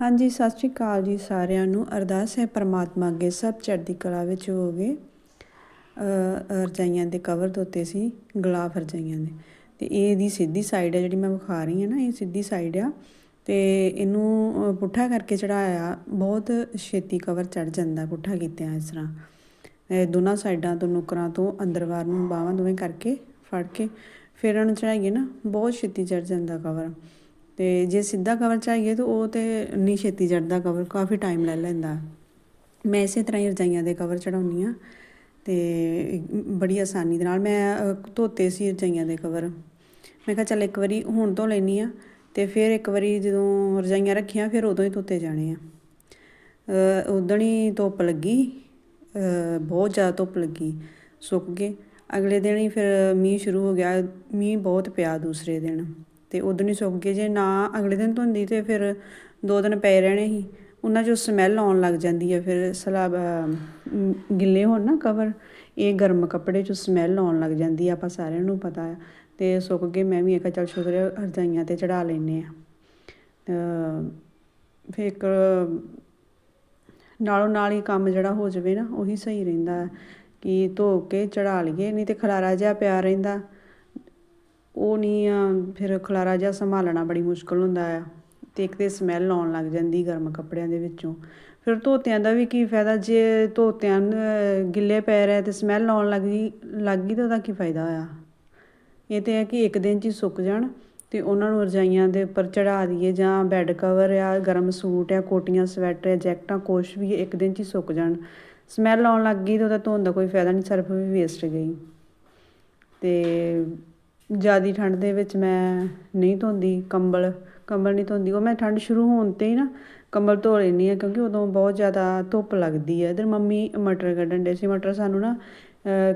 ਹਾਂਜੀ ਸਤਿ ਸ਼੍ਰੀ ਅਕਾਲ ਜੀ ਸਾਰਿਆਂ ਨੂੰ। ਅਰਦਾਸ ਹੈ ਪ੍ਰਮਾਤਮਾ ਅੱਗੇ ਸਭ ਚੜ੍ਹਦੀ ਕਲਾ ਵਿੱਚ ਹੋਵੇ। ਅ, ਰਜਾਈਆਂ ਦੇ ਕਵਰ ਧੋਤੇ ਸੀ ਗੁਲਾਬ ਰਜਾਈਆਂ ਦੇ। ਤੇ ਇਹ ਇਹਦੀ ਸਿੱਧੀ ਸਾਈਡ ਹੈ ਜਿਹੜੀ ਮੈਂ ਵਿਖਾ ਰਹੀ ਹਾਂ ਨਾ ਇਹ ਸਿੱਧੀ ਸਾਈਡ ਆ। ਤੇ ਇਹਨੂੰ ਪੁੱਠਾ ਕਰਕੇ ਚੜਾਇਆ ਬਹੁਤ ਛੇਤੀ ਕਵਰ ਚੜ ਜਾਂਦਾ ਪੁੱਠਾ ਕੀਤਿਆਂ ਇਸ ਤਰ੍ਹਾਂ। ਇਹ ਦੋਨਾਂ ਸਾਈਡਾਂ ਤੋਂ ਨੁਕਰਾਂ ਤੋਂ ਅੰਦਰ ਬਾਹਰ ਨੂੰ ਬਾਹਾਂ ਦੋਵੇਂ ਕਰਕੇ ਫੜ ਕੇ ਫਿਰ ਉਹਨੂੰ ਚੜਾਈਏ ਨਾ ਬਹੁਤ ਛੇਤੀ ਚੜ ਜਾਂਦਾ ਕਵਰ। ਤੇ ਜੇ ਸਿੱਧਾ ਕਵਰ ਚਾਹੀਏ ਤਾਂ ਉਹ ਤੇ ਨਹੀਂ ਛੇਤੀ ਚੜਦਾ ਕਵਰ ਕਾਫੀ ਟਾਈਮ ਲੈ ਲੈਂਦਾ। ਮੈਂ ਇਸੇ ਤਰ੍ਹਾਂ ਹੀ ਰਜਾਈਆਂ ਦੇ ਕਵਰ ਚੜਾਉਂਦੀ ਆ ਤੇ ਬੜੀ ਆਸਾਨੀ ਦੇ ਨਾਲ ਮੈਂ ਧੋਤੇ ਸੀ ਰਜਾਈਆਂ ਦੇ ਕਵਰ ਮੈਂ ਕਿਹਾ ਚੱਲ ਇੱਕ ਵਾਰੀ ਹੁਣ ਧੋ ਲੈਣੀ ਆ ਤੇ ਫਿਰ ਇੱਕ ਵਾਰੀ ਜਦੋਂ ਰਜਾਈਆਂ ਰੱਖੀਆਂ ਫਿਰ ਉਦੋਂ ਹੀ ਧੋਤੇ ਜਾਣੇ ਆ। ਉਦੋਂ ਹੀ ਧੁੱਪ ਲੱਗੀ ਬਹੁਤ ਜ਼ਿਆਦਾ ਧੁੱਪ ਲੱਗੀ, ਸੁੱਕ ਗਏ। ਅਗਲੇ ਦਿਨ ਹੀ ਫਿਰ ਮੀਂਹ ਸ਼ੁਰੂ ਹੋ ਗਿਆ, ਮੀਂਹ ਬਹੁਤ ਪਿਆ ਦੂਸਰੇ ਦਿਨ। ਤੇ ਉਦੋਂ ਹੀ ਸੁੱਕ ਗਏ। ਜੇ ਨਾ ਅਗਲੇ ਦਿਨ ਧੁੰਦੀ ਤੇ ਫਿਰ ਦੋ ਦਿਨ ਪਏ ਰਹਿਣੇ ਸੀ। ਉਹਨਾਂ 'ਚੋਂ ਸਮੈਲ ਆਉਣ ਲੱਗ ਜਾਂਦੀ ਹੈ ਫਿਰ ਸਲਾਬ ਗਿੱਲੇ ਹੋਣ ਨਾ ਕਵਰ ਇਹ ਗਰਮ ਕੱਪੜੇ 'ਚੋਂ ਸਮੈਲ ਆਉਣ ਲੱਗ ਜਾਂਦੀ ਆ। ਆਪਾਂ ਸਾਰਿਆਂ ਨੂੰ ਪਤਾ ਆ। ਤੇ ਸੁੱਕ ਗਏ, ਮੈਂ ਵੀ ਇੱਕ ਚੱਲ ਸ਼ੁਕਰ ਰਜਾਈਆਂ ਤੇ ਚੜਾ ਲੈਨੇ ਆ। ਫਿਰ ਇੱਕ ਨਾਲੋਂ ਨਾਲ ਹੀ ਕੰਮ ਜਿਹੜਾ ਹੋ ਜਾਵੇ ਨਾ, ਉਹੀ ਸਹੀ ਰਹਿੰਦਾ ਕਿ ਧੋ ਕੇ ਚੜਾ ਲਈਏ, ਨਹੀਂ ਤੇ ਖਲਾਰਾ ਜਿਹਾ ਪਿਆ ਰਹਿੰਦਾ। ਉਹ ਨਹੀਂ ਆ ਫਿਰ ਖਲਾਰਾ ਜਿਹਾ ਸੰਭਾਲਣਾ ਬੜੀ ਮੁਸ਼ਕਲ ਹੁੰਦਾ ਆ ਤੇ ਇੱਕ ਤੇ ਸਮੈਲ ਆਉਣ ਲੱਗ ਜਾਂਦੀ ਗਰਮ ਕੱਪੜਿਆਂ ਦੇ ਵਿੱਚੋਂ। ਫਿਰ ਧੋਤਿਆਂ ਦਾ ਵੀ ਕੀ ਫਾਇਦਾ? ਜੇ ਧੋਤਿਆਂ ਨੂੰ ਗਿੱਲੇ ਪੈ ਰਹੇ ਤੇ ਸਮੈਲ ਆਉਣ ਲੱਗ ਗਈ ਲੱਗ ਗਈ ਤਾਂ ਉਹਦਾ ਕੀ ਫਾਇਦਾ ਹੋਇਆ ਇਹ ਤੇ ਹੈ ਕਿ ਇੱਕ ਦਿਨ 'ਚ ਹੀ ਸੁੱਕ ਜਾਣ ਤੇ ਉਹਨਾਂ ਨੂੰ ਰਜਾਈਆਂ ਦੇ ਉੱਪਰ ਚੜਾ ਦਈਏ ਜਾਂ ਬੈੱਡ ਕਵਰ ਆ, ਗਰਮ ਸੂਟ ਆ, ਕੋਟੀਆਂ, ਸਵੈਟਰ ਆ ਜੈਕਟਾਂ, ਕੁਛ ਵੀ ਇੱਕ ਦਿਨ 'ਚ ਹੀ ਸੁੱਕ ਜਾਣ। ਸਮੈਲ ਆਉਣ ਲੱਗ ਗਈ ਤਾਂ ਉਹਦਾ ਧੋਣ ਦਾ ਕੋਈ ਫਾਇਦਾ ਨਹੀਂ ਸਰਫ ਵੀ ਵੇਸਟ ਗਈ। ਤੇ ਜ਼ਿਆਦਾ ਠੰਡ ਦੇ ਵਿੱਚ ਮੈਂ ਨਹੀਂ ਧੋਂਦੀ, ਕੰਬਲ ਕੰਬਲ ਨਹੀਂ ਧੋਂਦੀ। ਉਹ ਮੈਂ ਠੰਡ ਸ਼ੁਰੂ ਹੋਣ ਤੇ ਹੀ ਨਾ ਕੰਬਲ ਧੋ ਲੈਂਦੀ ਹਾਂ ਕਿਉਂਕਿ ਉਦੋਂ ਬਹੁਤ ਜ਼ਿਆਦਾ ਧੁੱਪ ਲੱਗਦੀ ਹੈ ਇੱਧਰ ਮੰਮੀ ਮਟਰ ਕੱਢਣ ਦੇ ਸੀ। ਮਟਰ ਸਾਨੂੰ ਨਾ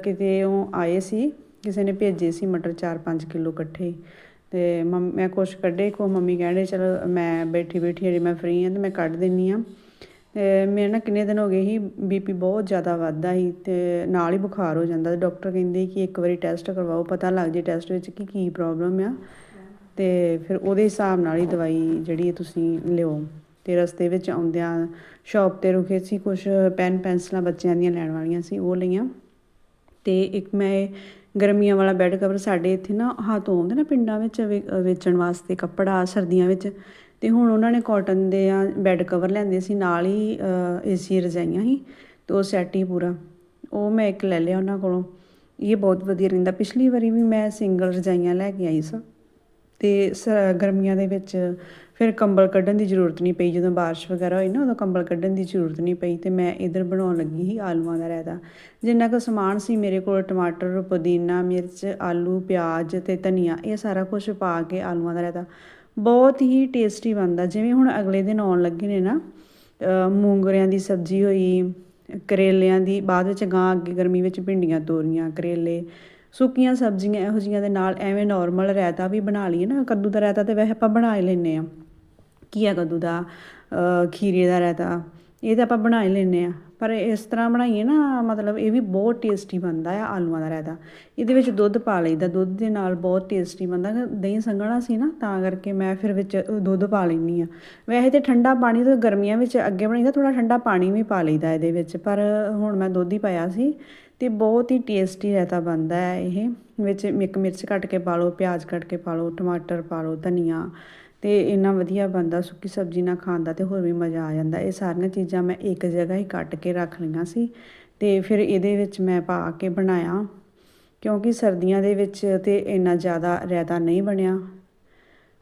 ਕਿਤੇ ਉਹ ਆਏ ਸੀ, ਕਿਸੇ ਨੇ ਭੇਜੇ ਸੀ ਮਟਰ 4-5 ਕਿਲੋ ਇਕੱਠੇ। ਤੇ ਮੰਮ, ਮੈਂ ਕੁਛ ਕੱਢੇ, ਕੋ ਮੰਮੀ ਕਹਿੰਦੇ, ਚਲੋ ਮੈਂ ਬੈਠੀ ਬੈਠੀ ਹਜੇ ਮੈਂ ਫ੍ਰੀ ਹਾਂ ਤੇ ਮੈਂ ਕੱਢ ਦਿੰਨੀ ਆ। ਮੇਰੇ ਨਾ ਕਿੰਨੇ ਦਿਨ ਹੋ ਗਏ ਸੀ ਬੀਪੀ ਬਹੁਤ ਜ਼ਿਆਦਾ ਵੱਧਦਾ ਸੀ ਅਤੇ ਨਾਲ ਹੀ ਬੁਖਾਰ ਹੋ ਜਾਂਦਾ। ਤੇ ਡਾਕਟਰ ਕਹਿੰਦੇ ਕਿ ਇੱਕ ਵਾਰੀ ਟੈਸਟ ਕਰਵਾਓ, ਪਤਾ ਲੱਗ ਜੇ ਟੈਸਟ ਵਿੱਚ ਕਿ ਕੀ ਪ੍ਰੋਬਲਮ ਆ। ਅਤੇ ਫਿਰ ਉਹਦੇ ਹਿਸਾਬ ਨਾਲ ਹੀ ਦਵਾਈ ਜਿਹੜੀ ਤੁਸੀਂ ਲਿਓ। ਅਤੇ ਰਸਤੇ ਵਿੱਚ ਆਉਂਦਿਆਂ ਸ਼ਾਪ ਤੇ ਰੁਕੇ ਸੀ ਕੁਝ ਪੈਨ ਪੈਨਸਲਾਂ ਬੱਚਿਆਂ ਦੀਆਂ ਲੈਣ ਵਾਲੀਆਂ ਸੀ, ਉਹ ਲਈਆਂ। ਅਤੇ ਇੱਕ ਮੈਂ ਗਰਮੀਆਂ ਵਾਲਾ ਬੈੱਡ ਕਵਰ ਸਾਡੇ ਇੱਥੇ ਨਾ, ਹੱਥੋਂ ਆਉਂਦੇ ਨਾ ਪਿੰਡਾਂ ਵਿੱਚ ਵੇ- ਵੇਚਣ ਵਾਸਤੇ ਕੱਪੜਾ ਸਰਦੀਆਂ ਵਿੱਚ। ਅਤੇ ਹੁਣ ਉਹਨਾਂ ਨੇ ਕਾਟਨ ਦੇ ਆ ਬੈੱਡ ਕਵਰ ਲੈਂਦੇ ਸੀ, ਨਾਲ ਹੀ ਏਸੀ ਰਜਾਈਆਂ ਸੀ ਅਤੇ ਉਹ ਸੈੱਟ ਹੀ ਪੂਰਾ। ਉਹ ਮੈਂ ਇੱਕ ਲੈ ਲਿਆ ਉਹਨਾਂ ਕੋਲੋਂ। ਇਹ ਬਹੁਤ ਵਧੀਆ ਰਹਿੰਦਾ। ਪਿਛਲੀ ਵਾਰੀ ਵੀ ਮੈਂ ਸਿੰਗਲ ਰਜਾਈਆਂ ਲੈ ਕੇ ਆਈ ਸਾਂ ਤੇ ਸ- ਗਰਮੀਆਂ ਦੇ ਵਿੱਚ ਫਿਰ ਕੰਬਲ ਕੱਢਣ ਦੀ ਜ਼ਰੂਰਤ ਨਹੀਂ ਪਈ। ਜਦੋਂ ਬਾਰਿਸ਼ ਵਗੈਰਾ ਹੋਈ ਨਾ, ਉਦੋਂ ਕੰਬਲ ਕੱਢਣ ਦੀ ਜ਼ਰੂਰਤ ਨਹੀਂ ਪਈ ਤੇ ਮੈਂ ਇਧਰ ਬਣਾਉਣ ਲੱਗੀ ਸੀ ਆਲੂਆਂ ਦਾ ਰਾਇਤਾ। ਜਿੰਨਾ ਕੁ ਸਮਾਨ ਸੀ ਮੇਰੇ ਕੋਲ, ਟਮਾਟਰ, ਪੁਦੀਨਾ, ਮਿਰਚ, ਆਲੂ, ਪਿਆਜ਼ ਤੇ ਧਨੀਆ, ਇਹ ਸਾਰਾ ਕੁਝ ਪਾ ਕੇ ਆਲੂਆਂ ਦਾ ਰਾਇਤਾ। ਬਹੁਤ ਹੀ ਟੇਸਟੀ ਬਣਦਾ। ਜਿਵੇਂ ਹੁਣ ਅਗਲੇ ਦਿਨ ਆਉਣ ਲੱਗੇ ਨੇ ਨਾ ਮੂੰਗਰਿਆਂ ਦੀ ਸਬਜ਼ੀ ਹੋਈ, ਕਰੇਲਿਆਂ ਦੀ, ਬਾਅਦ ਵਿੱਚ ਗਾਂ ਅੱਗੇ ਗਰਮੀ ਵਿੱਚ ਭਿੰਡੀਆਂ ਤੋਰੀਆਂ, ਕਰੇਲੇ, ਸੁੱਕੀਆਂ ਸਬਜ਼ੀਆਂ ਇਹੋ ਜਿਹੀਆਂ ਦੇ ਨਾਲ ਐਵੇਂ ਨਾਰਮਲ ਰਾਇਤਾ ਵੀ ਬਣਾ ਲਈਏ ਨਾ। ਕੱਦੂ ਦਾ ਰਾਇਤਾ ਤੇ ਵੈਸੇ ਆਪਾਂ ਬਣਾ ਹੀ ਲੈਂਦੇ ਆ ਘੀਆ ਕੱਦੂ ਦਾ ਖੀਰੇ ਦਾ ਰਾਇਤਾ, ਇਹ ਤਾਂ ਆਪਾਂ ਬਣਾ ਹੀ ਲੈਂਦੇ ਆ ਪਰ ਇਸ ਤਰ੍ਹਾਂ ਬਣਾਈਏ ਨਾ, ਮਤਲਬ ਇਹ ਵੀ ਬਹੁਤ ਟੇਸਟੀ ਬਣਦਾ ਆ ਆਲੂਆਂ ਦਾ ਰਾਇਤਾ। ਇਹਦੇ ਵਿੱਚ ਦੁੱਧ ਪਾ ਲਈਦਾ, ਦੁੱਧ ਦੇ ਨਾਲ ਬਹੁਤ ਟੇਸਟੀ ਬਣਦਾ। ਦਹੀਂ ਸੰਘਣਾ ਸੀ ਨਾ, ਤਾਂ ਕਰਕੇ ਮੈਂ ਫਿਰ ਵਿੱਚ ਦੁੱਧ ਪਾ ਲੈਂਦੀ ਆ ਵੈਸੇ ਤੇ ਠੰਡਾ ਪਾਣੀ ਤਾਂ ਗਰਮੀਆਂ ਵਿੱਚ ਅੱਗੇ ਬਣਾਈਦਾ ਥੋੜਾ ਠੰਡਾ ਪਾਣੀ ਵੀ ਪਾ ਲਈਦਾ ਇਹਦੇ ਵਿੱਚ। ਪਰ ਹੁਣ ਮੈਂ ਦੁੱਧ ਹੀ ਪਾਇਆ ਸੀ ਤੇ ਬਹੁਤ ਹੀ ਟੇਸਟੀ ਰਾਇਤਾ ਬਣਦਾ ਹੈ ਇਹ। ਵਿੱਚ ਮਿਕ ਮਿਰਚ ਕੱਟ ਕੇ ਪਾ ਲਓ, ਪਿਆਜ਼ ਕੱਟ ਕੇ ਪਾ ਲਓ, ਟਮਾਟਰ ਪਾ ਲਓ, ਧਨੀਆ ਤੇ ਇੰਨਾ ਵਧੀਆ ਬਣਦਾ, ਸੁੱਕੀ ਸਬਜ਼ੀ ਨਾਲ ਖਾਣ ਦਾ ਤੇ ਹੋਰ ਵੀ ਮਜ਼ਾ ਆ ਜਾਂਦਾ। ਇਹ ਸਾਰੀਆਂ ਚੀਜ਼ਾਂ ਮੈਂ ਇੱਕ ਜਗ੍ਹਾ ਹੀ ਕੱਟ ਕੇ ਰੱਖ ਲਈਆਂ ਸੀ ਤੇ ਫਿਰ ਇਹਦੇ ਵਿੱਚ ਮੈਂ ਪਾ ਕੇ ਬਣਾਇਆ ਕਿਉਂਕਿ ਸਰਦੀਆਂ ਦੇ ਵਿੱਚ ਤੇ ਇੰਨਾ ਜ਼ਿਆਦਾ ਰਾਇਤਾ ਨਹੀਂ ਬਣਿਆ।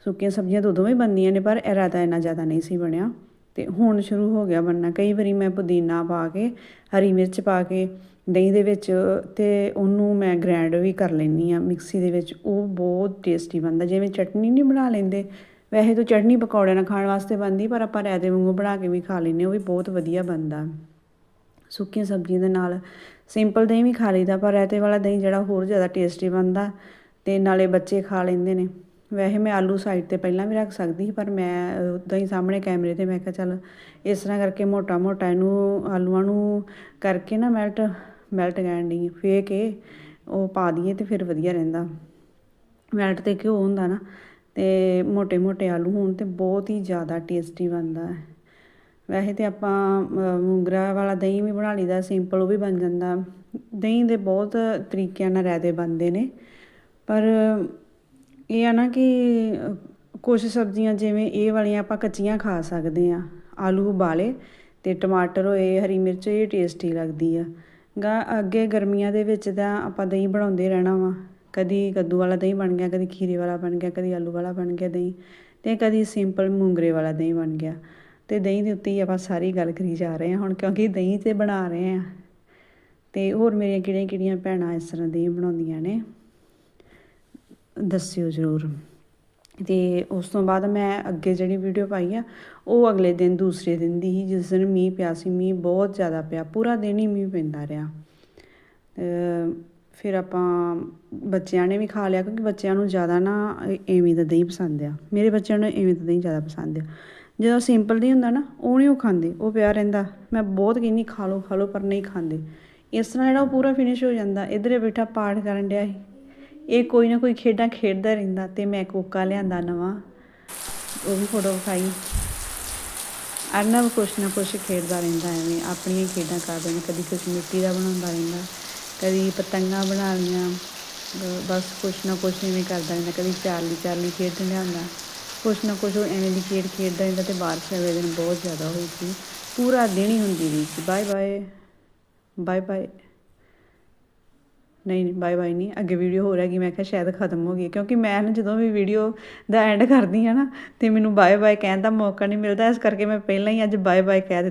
ਸੁੱਕੀਆਂ ਸਬਜ਼ੀਆਂ ਤਾਂ ਉਦੋਂ ਵੀ ਬਣਦੀਆਂ ਨੇ, ਪਰ ਇਹ ਰਾਇਤਾ ਇੰਨਾ ਜ਼ਿਆਦਾ ਨਹੀਂ ਸੀ ਬਣਿਆ। ਤੇ ਹੁਣ ਸ਼ੁਰੂ ਹੋ ਗਿਆ ਬਣਨਾ। ਕਈ ਵਾਰੀ ਮੈਂ ਪੁਦੀਨਾ ਪਾ ਕੇ, ਹਰੀ ਮਿਰਚ ਪਾ ਕੇ ਦਹੀਂ ਦੇ ਵਿੱਚ ਤੇ ਉਹਨੂੰ ਮੈਂ ਗ੍ਰੈਂਡ ਵੀ ਕਰ ਲੈਂਦੀ ਆ ਮਿਕਸੀ ਦੇ ਵਿੱਚ ਉਹ ਬਹੁਤ ਟੇਸਟੀ ਬਣਦਾ। ਜਿਵੇਂ ਚਟਨੀ ਨਹੀਂ ਬਣਾ ਲੈਂਦੇ ਵੈਸੇ ਤਾਂ ਚਟਨੀ ਪਕੌੜਿਆਂ ਨਾਲ ਖਾਣ ਵਾਸਤੇ ਬਣਦੀ, ਪਰ ਆਪਾਂ ਰਾਇਤੇ ਵਾਂਗੂ ਬਣਾ ਕੇ ਵੀ ਖਾ ਲੈਂਦੇ ਉਹ ਵੀ ਬਹੁਤ ਵਧੀਆ ਬਣਦਾ। ਸੁੱਕੀਆਂ ਸਬਜ਼ੀਆਂ ਦੇ ਨਾਲ ਸਿੰਪਲ ਦਹੀਂ ਵੀ ਖਾ ਲਈਦਾ, ਪਰ ਰਾਇਤੇ ਵਾਲਾ ਦਹੀਂ ਜਿਹੜਾ ਹੋਰ ਜ਼ਿਆਦਾ ਟੇਸਟੀ ਬਣਦਾ ਤੇ ਨਾਲੇ ਬੱਚੇ ਖਾ ਲੈਂਦੇ ਨੇ। ਵੈਸੇ ਮੈਂ ਆਲੂ ਸਾਈਡ ਤੇ ਪਹਿਲਾਂ ਵੀ ਰੱਖ ਸਕਦੀ ਸੀ, ਪਰ ਮੈਂ ਉਦਾਂ ਹੀ ਸਾਹਮਣੇ ਕੈਮਰੇ ਤੇ ਮੈਂ ਕਿਹਾ ਚੱਲ ਇਸ ਤਰ੍ਹਾਂ ਕਰਕੇ ਮੋਟਾ ਮੋਟਾ ਇਹਨੂੰ ਆਲੂਆਂ ਨੂੰ ਕਰਕੇ ਨਾ ਮੈਲਟ ਮੈਲਟ ਕਹਿਣ ਡਈ ਫੇ ਕੇ ਉਹ ਪਾ ਦਈਏ ਤੇ ਫਿਰ ਵਧੀਆ ਰਹਿੰਦਾ। ਮੈਲਟ ਤੇ ਘਿਓ ਹੁੰਦਾ ਨਾ ਤੇ ਮੋਟੇ ਮੋਟੇ ਆਲੂ ਹੋਣ ਤੇ ਬਹੁਤ ਹੀ ਜ਼ਿਆਦਾ ਟੇਸਟੀ ਬਣਦਾ ਹੈ। ਵੈਸੇ ਤੇ ਆਪਾਂ ਅ, ਮੂੰਗਰਾ ਵਾਲਾ ਦਹੀਂ ਵੀ ਬਣਾ ਲਈਦਾ ਸਿੰਪਲ ਉਹ ਵੀ ਬਣ ਜਾਂਦਾ। ਦਹੀਂ ਦੇ ਬਹੁਤ ਤਰੀਕਿਆਂ ਨਾਲ ਰਾਇਤੇ ਬਣਦੇ ਨੇ। ਪਰ ਇਹ ਆ ਨਾ ਕਿ ਅ, ਕੁਛ ਸਬਜ਼ੀਆਂ ਜਿਵੇਂ ਇਹ ਵਾਲੀਆਂ ਆਪਾਂ ਕੱਚੀਆਂ ਖਾ ਸਕਦੇ ਆ ਆਲੂ ਉਬਾਲੇ ਤੇ ਟਮਾਟਰ ਹੋਏ ਹਰੀ ਮਿਰਚ ਇਹ ਟੇਸਟੀ ਲੱਗਦੀ ਆ। ਗਾ ਅੱਗੇ ਗਰਮੀਆਂ ਦੇ ਵਿੱਚ ਤਾਂ ਆਪਾਂ ਦਹੀਂ ਬਣਾਉਂਦੇ ਰਹਿਣਾ ਵਾ। ਕਦੀ ਕੱਦੂ ਵਾਲਾ ਦਹੀਂ ਬਣ ਗਿਆ, ਕਦੀ ਖੀਰੇ ਵਾਲਾ ਬਣ ਗਿਆ, ਕਦੀ ਆਲੂ ਵਾਲਾ ਬਣ ਗਿਆ ਦਹੀਂ ਅਤੇ ਕਦੀ ਸਿੰਪਲ ਮੂੰਗਰੇ ਵਾਲਾ ਦਹੀਂ ਬਣ ਗਿਆ। ਅਤੇ ਦਹੀਂ ਦੇ ਉੱਤੇ ਹੀ ਆਪਾਂ ਸਾਰੀ ਗੱਲ ਕਰੀ ਜਾ ਰਹੇ ਹਾਂ ਹੁਣ, ਕਿਉਂਕਿ ਦਹੀਂ ਤੇ ਬਣਾ ਰਹੇ ਹਾਂ। ਅਤੇ ਹੋਰ ਮੇਰੀਆਂ ਕਿਹੜੀਆਂ ਕਿਹੜੀਆਂ ਭੈਣਾਂ ਇਸ ਤਰ੍ਹਾਂ ਦਹੀਂ ਬਣਾਉਂਦੀਆਂ ਨੇ, ਦੱਸਿਓ ਜ਼ਰੂਰ। ਤੇ ਉਸ ਤੋਂ ਬਾਅਦ ਮੈਂ ਅੱਗੇ ਜਿਹੜੀ ਵੀਡੀਓ ਪਾਈ ਆ, ਉਹ ਅਗਲੇ ਦਿਨ, ਦੂਸਰੇ ਦਿਨ ਦੀ ਹੀ, ਜਿਸ ਦਿਨ ਮੀਂਹ ਪਿਆ ਸੀ, ਮੀਂਹ ਬਹੁਤ ਜ਼ਿਆਦਾ ਪਿਆ, ਪੂਰਾ ਦਿਨ ਹੀ ਮੀਂਹ ਪੈਂਦਾ ਰਿਹਾ। ਫਿਰ ਆਪਾਂ ਬੱਚਿਆਂ ਨੇ ਵੀ ਖਾ ਲਿਆ, ਕਿਉਂਕਿ ਬੱਚਿਆਂ ਨੂੰ ਜ਼ਿਆਦਾ ਨਾ ਇਹ ਐਵੇਂ ਦਾ ਦਹੀਂ ਪਸੰਦ ਆ। ਮੇਰੇ ਬੱਚਿਆਂ ਨੂੰ ਐਵੇਂ ਦਾ ਦਹੀਂ ਜ਼ਿਆਦਾ ਪਸੰਦ ਆ। ਜਦੋਂ ਸਿੰਪਲ ਦਹੀਂ ਹੁੰਦਾ ਨਾ, ਉਹ ਨਹੀਂ ਉਹ ਖਾਂਦੇ, ਉਹ ਪਿਆ ਰਹਿੰਦਾ। ਮੈਂ ਬਹੁਤ ਕਹਿੰਦੀ, ਖਾ ਲਓ ਖਾ ਲਓ, ਪਰ ਨਹੀਂ ਖਾਂਦੇ। ਇਸ ਤਰ੍ਹਾਂ ਜਿਹੜਾ ਉਹ ਪੂਰਾ ਫਿਨਿਸ਼ ਹੋ ਜਾਂਦਾ, ਇੱਧਰ ਬੈਠਾ ਪਾਠ ਕਰਨ ਡਿਆ ਸੀ। ਇਹ ਕੋਈ ਨਾ ਕੋਈ ਖੇਡਾਂ ਖੇਡਦਾ ਰਹਿੰਦਾ ਤੇ ਮੈਂ ਕੋਕਾ ਲਿਆਂਦਾ ਨਵਾਂ। ਉਹ ਵੀ ਫੋਟੋ ਵਿਖਾਈ। ਅਰਨਬ ਕੁਛ ਨਾ ਕੁਛ ਖੇਡਦਾ ਰਹਿੰਦਾ, ਐਵੇਂ ਆਪਣੀਆਂ ਹੀ ਖੇਡਾਂ ਕਰਦਾ ਨੇ ਕਦੀ ਕੁਛ ਮਿੱਟੀ ਦਾ ਬਣਾਉਂਦਾ ਰਹਿੰਦਾ। ਕਦੀ ਪਤੰਗਾਂ ਬਣਾ ਲਈਆਂ ਬਸ ਕੁਛ ਨਾ ਕੁਛ ਇਵੇਂ ਕਰਦਾ ਰਹਿੰਦਾ, ਕਦੀ ਚਾਰਲੀ ਚਾਰਲੀ ਖੇਡ ਲਿਆਂਦਾ। ਕੁਛ ਨਾ ਕੁਛ ਉਹ ਐਵੇਂ ਦੀ ਖੇਡ ਖੇਡਦਾ ਰਹਿੰਦਾ ਤੇ ਬਾਰਿਸ਼ ਅਗਲੇ ਦਿਨ ਬਹੁਤ ਜ਼ਿਆਦਾ ਹੋਈ ਸੀ। ਪੂਰਾ ਦਿਨ ਹੀ ਹੁੰਦੀ ਰਹੀ ਸੀ। Bye bye bye bye. ਨਹੀਂ ਨਹੀਂ, ਬਾਏ ਬਾਏ ਨਹੀਂ, ਅੱਗੇ ਵੀਡੀਓ ਹੋ ਰਹੀ ਮੈਂ ਕਿਹਾ ਸ਼ਾਇਦ ਖਤਮ ਹੋ ਗਈ ਕਿਉਂਕਿ ਮੈਂ ਨਾ ਜਦੋਂ ਵੀ ਵੀਡੀਓ ਦਾ ਐਂਡ ਕਰਦੀ ਹਾਂ ਨਾ, ਤੇ ਮੈਨੂੰ ਬਾਏ ਬਾਏ ਕਹਿਣ ਦਾ ਮੌਕਾ ਨਹੀਂ ਮਿਲਦਾ, ਇਸ ਕਰਕੇ ਮੈਂ ਪਹਿਲਾਂ ਹੀ ਅੱਜ ਬਾਏ ਬਾਏ ਕਹਿ ਦਿੱਤਾ।